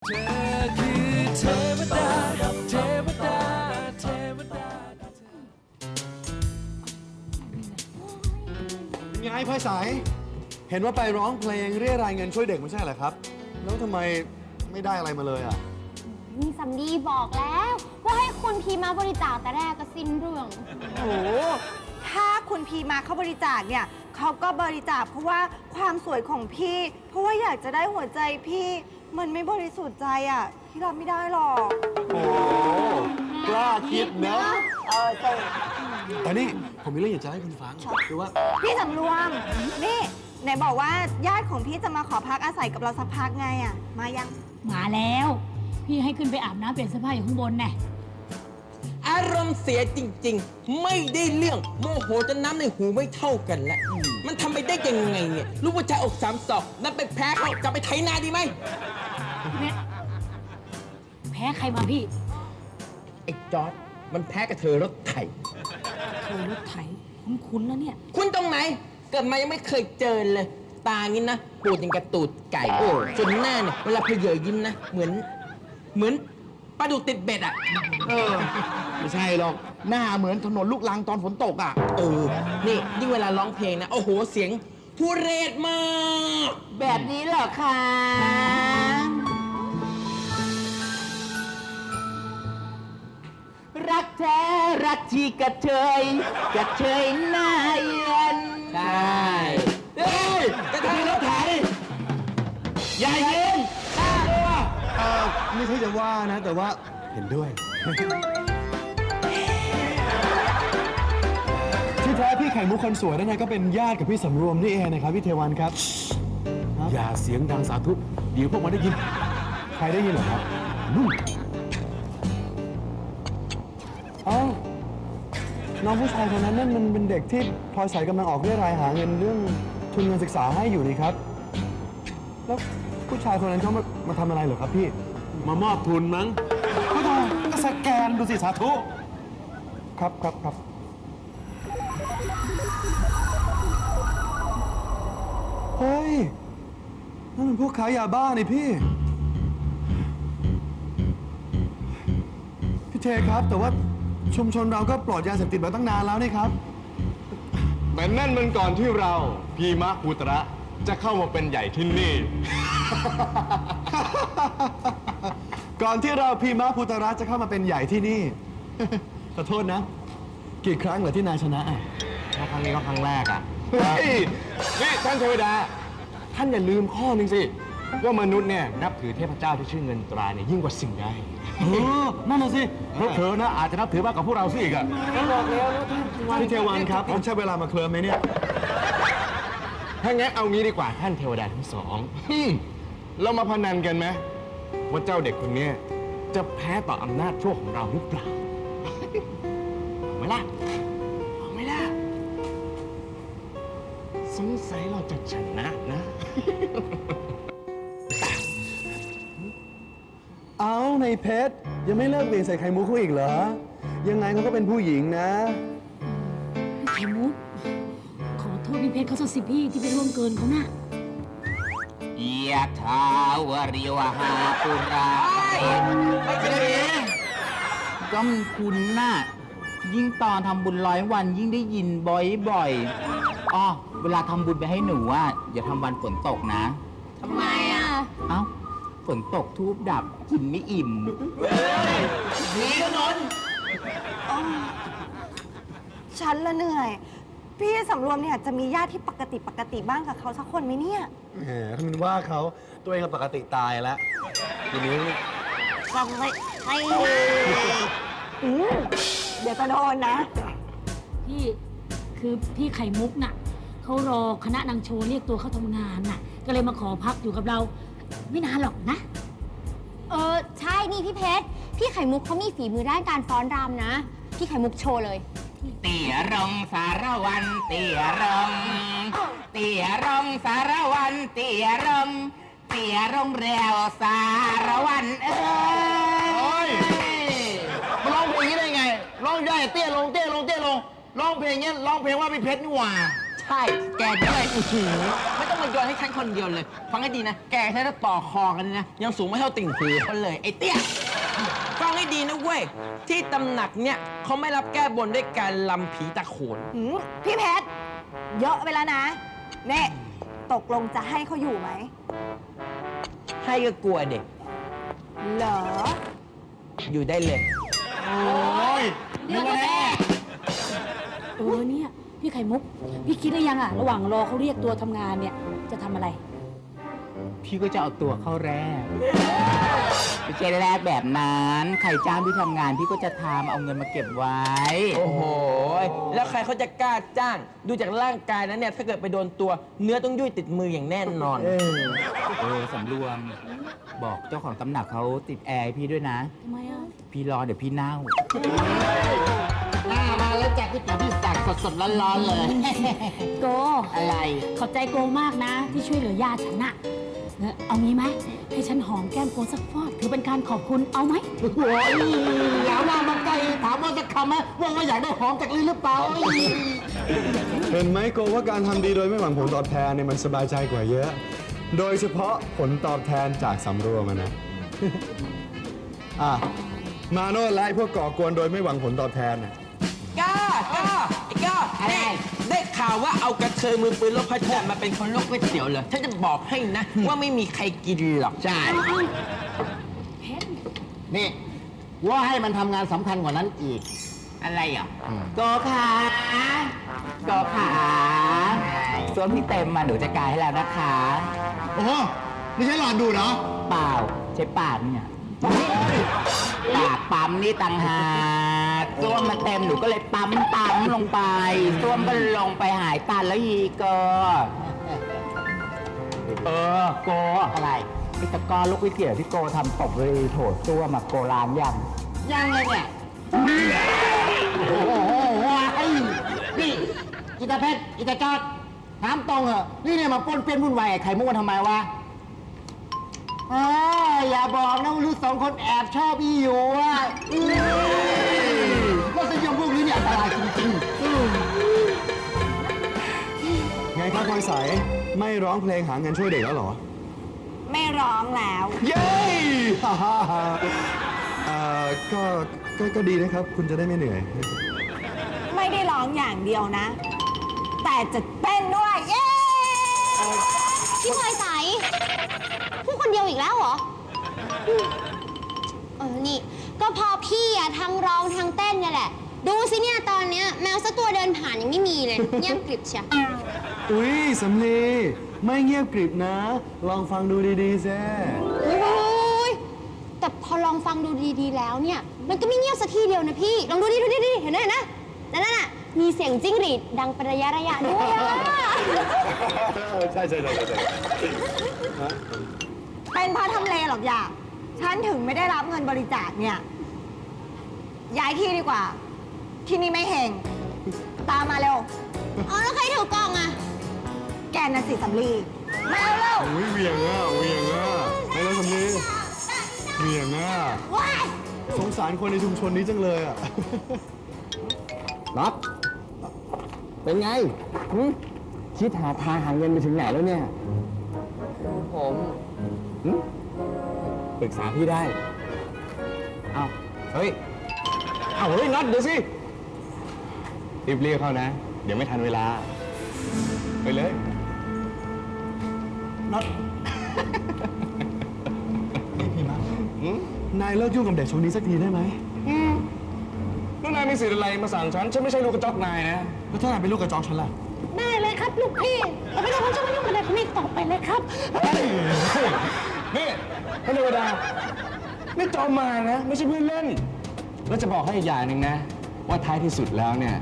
ไงพลอยสาย เห็นว่าไปร้องเพลงเรียรายเงินช่วยเด็กไม่ใช่เหรอครับ แล้วทำไมไม่ได้อะไรมาเลยอะ นี่ซัมดี้บอกแล้ว ว่าให้คุณพีมาบริจาคแต่แรกก็สิ้นเรื่อง โอ้โห ถ้าคุณพีมาเขาบริจาคเนี่ยเขาก็บริจาคเพราะว่าความสวยของพี่ เพราะว่าอยากจะได้หัวใจพี่ มันไม่บริสุทธิ์ใจอะ พี่รับไม่ได้หรอก โอ้กล้าคิดนะเออแต่แต่นี่ผมมีเรื่องอยากจะให้คุณฟังคือว่า พี่สำรวม นี่ไหนบอกว่าญาติของพี่จะมาขอพักอาศัยกับเราสักพักไงอะ มายัง มาแล้ว พี่ให้ขึ้นไปอาบน้ำเปลี่ยนเสื้อผ้าอยู่ข้างบนแน่อารมณ์เสียจริง ๆ ไม่ได้เรื่องโมโหจนน้ำในหูไม่เท่ากันแล้วมันทำไปได้ยังไงเนี่ยลูกผู้ชายอกสามศอกนั่นไปแพ้เขาจะไปไถนาดีไหม เนี่ยแพ้ใครมาพี่ไอ้จอร์ดมันแพ้กับเธอรถไถเธอรถไถคุ้นๆแล้วเนี่ย คุณตรงไหน เกิดมายังไม่เคยเจอเลย ตางี้นะปูดยังกระตูดไก่โอ้ส่วนหน้าเนี่ยเวลาเพเยอยิ้มนะ เหมือนเหมือนปลาดุกติดเบ็ดอะ เออ ไม่ใช่หรอก หน้าเหมือนถนนลูกลังตอนฝนตกอะ เออ นี่ยิ่งเวลาร้องเพลงนะ โอ้โห เสียงทุเรศมาก แบบนี้เหรอคะ รักแท้รักที่กระเทยกระเทยหน้าเย็นใช่เฮ้ยกระเทยรถไถอย่ายิงเออไม่ใช่จะว่านะ แต่ว่าเห็นด้วย ที่แท้พี่ไข่มุกคนสวยนั่นไงก็เป็นญาติกับพี่สำรวมนี่เองนะครับพี่เทวันครับ อย่าเสียงดังสาธุเดี๋ยวพวกมันได้ยิน ใครได้ยินเหรอครับนู่น น้องผู้ชายคนนั้นนั่นมันเป็นเด็กที่พลอยใสกำลังออกเรียรายหาเงินเรื่องทุนการศึกษาให้อยู่นี่ครับ แล้วผู้ชายคนนั้นเขามามาทำอะไรเหรอครับพี่ มามอบทุนมั้งก็ได้ก็สแกนดูสิสาธุ ครับครับครับ เฮ้ย นั่นมันพวกขายยาบ้านี่พี่ พี่เทครับแต่ว่า ชุมชนเราก็ปลอดยาเสพติดมาตั้งนานแล้วนี่ครับ แต่นั่นมันก่อนที่เราพีมะภูตระจะเข้ามาเป็นใหญ่ที่นี่ ก่อนที่เราพีมาภูตรัสจะเข้ามาเป็นใหญ่ที่นี่ ขอโทษนะ กี่ครั้งเหรอที่นายชนะอะครั้งนี้ก็ครั้งแรกอะเฮ้ยนี่ท่านเทวดา ท่านอย่าลืมข้อหนึ่งสิ ว่ามนุษย์เนี่ยนับถือเทพเจ้าที่ชื่อเงินตราเนี่ยยิ่งกว่าสิ่งใด เออนั่นน่ะสิเผลอๆนะอาจจะนับถือมากกว่าพวกเราสิอีกอะพี่เทวันครับผมใช้เวลามาเคลิมไหมเนี่ย ถ้างั้นเอางี้ดีกว่าท่านเทวดาทั้งสองอืมเรามาพนันกันไหมว่าเจ้าเด็กคนเนี้ยจะแพ้ต่ออำนาจชั่วของเราหรือเปล่า เอาไหมล่ะ เอาไหมล่ะ สงสัยเราจะชนะนะ เอาในเพชรยังไม่เลิกเบี่ยงใส่ไข่มุกเขาอีกเหรอ ยังไงเขาก็เป็นผู้หญิงนะ ไข่มุก ขอโทษพี่เพชรเขาสักสิพี่ที่ไปร่วมเกินเขาน่ะยะถาวริวหาปุราไม่ใช่ก็มันคุณน่ะ ยิ่งตอนทำบุญร้อยวันยิ่งได้ยินบ่อยๆอ๋อเวลาทำบุญไปให้หนูอะอย่าทำวันฝนตกนะ ทำไมอะ เอ้า ฝนตกทูบดับกินไม่อิ่มฉันละเหนื่อย พี่สำรวมเนี่ยจะมีญาติที่ปกติปกติบ้างกับเขาสักคนไหมเนี่ย แหมถ้ามันว่าเขาตัวเองก็ปกติตายแล้วทีนี้ต้องไม่ไม่อืมเดี๋ยวจะโดนนะ พี่คือพี่ไข่มุกน่ะเขารอคณะนางโชว์เรียกตัวเข้าทำงานน่ะ ก็เลยมาขอพักอยู่กับเรา ไม่นานหรอกนะ เออใช่นี่พี่เพชร พี่ไข่มุกเขามีฝีมือด้านการฟ้อนรำนะ พี่ไข่มุกโชว์เลย เตี่ยรงสารวันเตี่ยรงเตี่ยรงสารวันเตี่ยรงเตี่ยรงเรวสารวันเอ้ยมาร้องเพลงนี้ได้ไง ร้องได้เตี้ยลงเตี้ยลงเตี้ยลง ร้องเพลงเนี้ยร้องเพลงว่าพี่เพชรนี่หว่า ใช่ แกด้วยอื้อหือไม่ต้องมาโยนให้ฉันคนเดียวเลย ฟังให้ดีนะ แกแค่จะต่อคอกันนะ ยังสูงไม่เท่าติ่งหูเขาเลย ไอ้เตี้ย ฟังให้ดีนะเว้ย ที่ตำหนักเนี่ยเขาไม่รับแก้บนด้วยการลำผีตะโขน หืมพี่เพชรเยอะไปแล้วนะเน่ตกลงจะให้เขาอยู่ไหม ให้ก็กลัวเด็ก เหรอ อยู่ได้เลย โอ้ยนึกว่าแน่ เออเนี่ย พี่ไข่มุก พี่คิดได้ยังอะระหว่างรอเขาเรียกตัวทำงานเนี่ย จะทำอะไร พี่ก็จะเอาตัวเข้าแรกไม่ใช่แรกแบบนั้น ใครจ้างพี่ทำงาน พี่ก็จะทำเอาเงินมาเก็บไว้ โอ้โห แล้วใครเขาจะกล้าจ้าง ดูจากร่างกายนั้นเนี่ย ถ้าเกิดไปโดนตัว เนื้อต้องยุ่ยติดมืออย่างแน่นอน เออสำรวม บอกเจ้าของตำหนักเขาติดแอร์ให้พี่ด้วยนะ ทำไมอะพี่รอเดี๋ยวพี่เน่าหน้ามา สั่งสดๆร้อนๆเลย โก อะไร ขอบใจโกมากนะ ที่ช่วยเหลือญาติฉันน่ะเออเอางี้ไหมให้ฉันหอมแก้มโกสักฟอดถือเป็นการขอบคุณเอาไหม โอ้ยอย่ามามาไกลถามว่าจะคำไหมว่าว่าอยากได้หอมจากลิ้นหรือเปล่าโอ้ยเห็นไหมโกว่าการทำดีโดยไม่หวังผลตอบแทนเนี่ยมันสบายใจกว่าเยอะ โดยเฉพาะผลตอบแทนจากสำรวมอะนะ อะมาโน่นไล่พวกก่อกวนโดยไม่หวังผลตอบแทนน่ะกล้ากล้าไอ้กล้าอะไรนี่ได้ข่าวว่าเอากระเทยมือปืนลบพระจันทร์มาเป็นคนลบก๋วยเตี๋ยวเหรอฉันจะบอกให้นะ ว่าไม่มีใครกินหรอกใช่นี่ ว่าให้มันทำงานสำคัญกว่านั้นอีก อะไรอะโกขาโกขาส่วนพี่เต็มมาหนูจะกายให้แล้วนะคะ โอ้โหนี่ใช่หลอดดูดเหรอ เปล่าใช้ปากเนี่ยปากปั๊มนี่ต่างหาก ส้วมมันเต็มหนูก็เลยปั๊มปั๊มลงไปส้วมก็ลงไปหายตันแล้วอีกก็เออโกอะไรไอ้ตะกอนลูกก๋วยเตี๋ยวที่โกทำตกเลยโถส้วมมาโกล้างยังยังเลยเนี่ยโอ้โหไอ้นี่อิตาเพชรอิตาจอดถามตรงเหอะนี่เนี่ยมาปล้นเปี้ยนวุ่นวายกับไข่มุกมันทำไมวะอ้าวอย่าบอกนะว่าลูกสองคนแอบชอบอีอยู่อะ ยใสไม่ร้องเพลงหาเงินช่วยเด็กแล้วเหรอ ไม่ร้องแล้ว เย้ฮ่าฮ่าฮ่าเอ่อก็ก็ก็ดีนะครับ คุณจะได้ไม่เหนื่อย ไม่ได้ร้องอย่างเดียวนะ แต่จะเต้นด้วย เย้พี่พลอยใสพูดคนเดียวอีกแล้วเหรออืมเออนี่ ก็พอพี่อะทั้งร้องทั้งเต้นเนี่ยแหละ ดูสิเนี่ยตอนเนี้ยแมวสักตัวเดินผ่านยังไม่มีเลย เงียบกริบเชีย อุ้ยสำลีไม่เงียบกริบนะ ลองฟังดูดีๆแซ่โอ้ยแต่พอลองฟังดูดีๆแล้วเนี่ย มันก็ไม่เงียบสักทีเดียวนะพี่ ลองดูดิดูดิดูดิเห็นไหมเห็นไหมนั่นน่ะ มีเสียงจิ้งหรีดดังเป็นระยะระยะด้วยอะใช่ใช่ใช่ใช่เป็นเพราะทำเลหรอกอย่าฉันถึงไม่ได้รับเงินบริจาคเนี่ย ย้ายที่ดีกว่า ที่นี่ไม่เฮงตามมาเร็วอ๋อแล้วใครถือกล่องอะ แกน่ะสิสำลีมาเร็วอุ้ยเหวียงอะเหวียงอะไปแล้วสำลีเหวียงอะว้ายสงสารคนในชุมชนนี้จังเลยอะน็อตเป็นไงหึคิดหาทางหาเงินไปถึงไหนแล้วเนี่ยผมปรึกษาพี่ได้ เอาเฮ้ย เอาเฮ้ยน็อตเดี๋ยวสิรีบเรียกเขานะ เดี๋ยวไม่ทันเวลา ไปเลย น็อตนี่พี่มานายเลิกยุ่งกับเด็กชนนี้สักทีได้ไหมแล้วนายมีสิทธิ์อะไรมาสั่งฉัน ฉันไม่ใช่ลูกกระจอกนายนะ แล้วถ้านายเป็นลูกกระจอกฉันล่ะได้เลยครับลูกพี่แต่ไม่ต้องผมจะไม่ยุ่งกับเด็กคนนี้ต่อไปเลยครับ นี่ท่านเทวดา นี่จอมมารนะ ไม่ใช่เพื่อนเล่น แล้วจะบอกให้อีกอย่างหนึ่งนะ ว่าท้ายที่สุดแล้วเนี่ย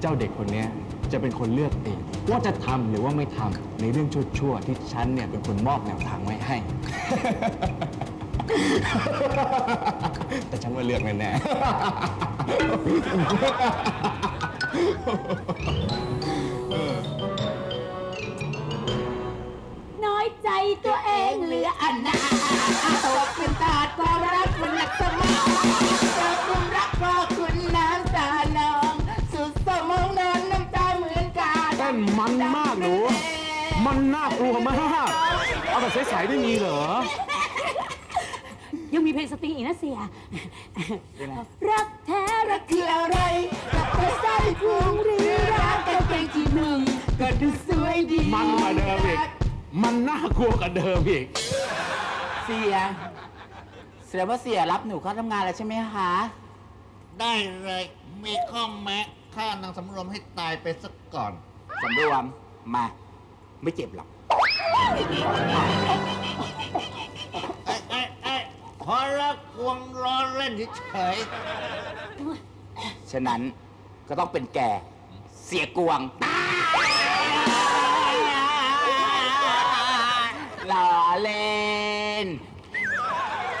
เจ้าเด็กคนเนี้ยจะเป็นคนเลือกเอง ว่าจะทำหรือว่าไม่ทำในเรื่องชั่วๆที่ฉันเนี่ยเป็นคนมอบแนวทางไว้ให้ แต่ฉันว่าเลือกแน่ๆน้อยใจตัวเองเหลืออันนาตกเป็นตาดความรักมันหนักสมอง สายได้มีเหรอ ยังมีเพลงสตริงอีกนะเสีย รักแท้รักคืออะไรกับกระใส่พวงหรือรักกันเป็นที่หนึ่งก็ดูสวยดีมันกว่าเดิมอีก มันน่ากลัวกว่าเดิมอีก เสียแสดงว่าเสียรับหนูเข้าทำงานแล้วใช่ไหมคะ ได้เลย มีข้อแม้ฆ่านางสำรวมให้ตายไปสักก่อน สำรวมมา ไม่เจ็บหรอก ไอ้ไอ้ไอ้พอละกวงล้อเล่นเฉยฉะนั้นก็ต้องเป็นแกเสียกวงหล้อเล่น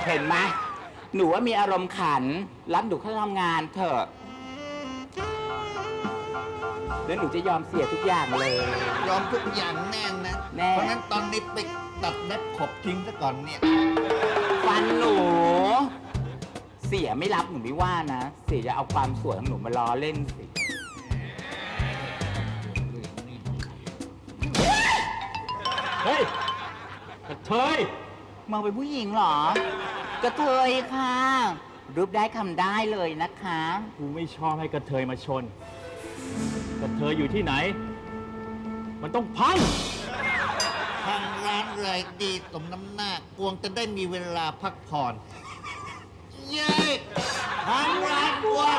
เห็นไหมหนูว่ามีอารมณ์ขัน รับหนูเข้าทำงานเถอะ แล้วหนูจะยอมเสียทุกอย่างเลยๆยอมทุกอย่างแน่นะ แน่ เพราะงั้นตอนนี้ไปตัดเล็บขบทิ้งซะก่อนเนี่ย ฟันหนู เสียไม่รับหนูไม่ว่านะ เสียจะเอาความสวยของหนูมาล้อเล่นสิเฮ้ยกระเทยมองเป็นผู้หญิงเหรอ กระเทยค่ะ รูปได้คำได้เลยนะคะ กูไม่ชอบให้กระเทยมาชน กับเธออยู่ที่ไหน มันต้องพัง ทางร้านเลยดีสมน้ำหน้ากวงจะได้มีเวลาพักผ่อน เย้ทางร้านกวง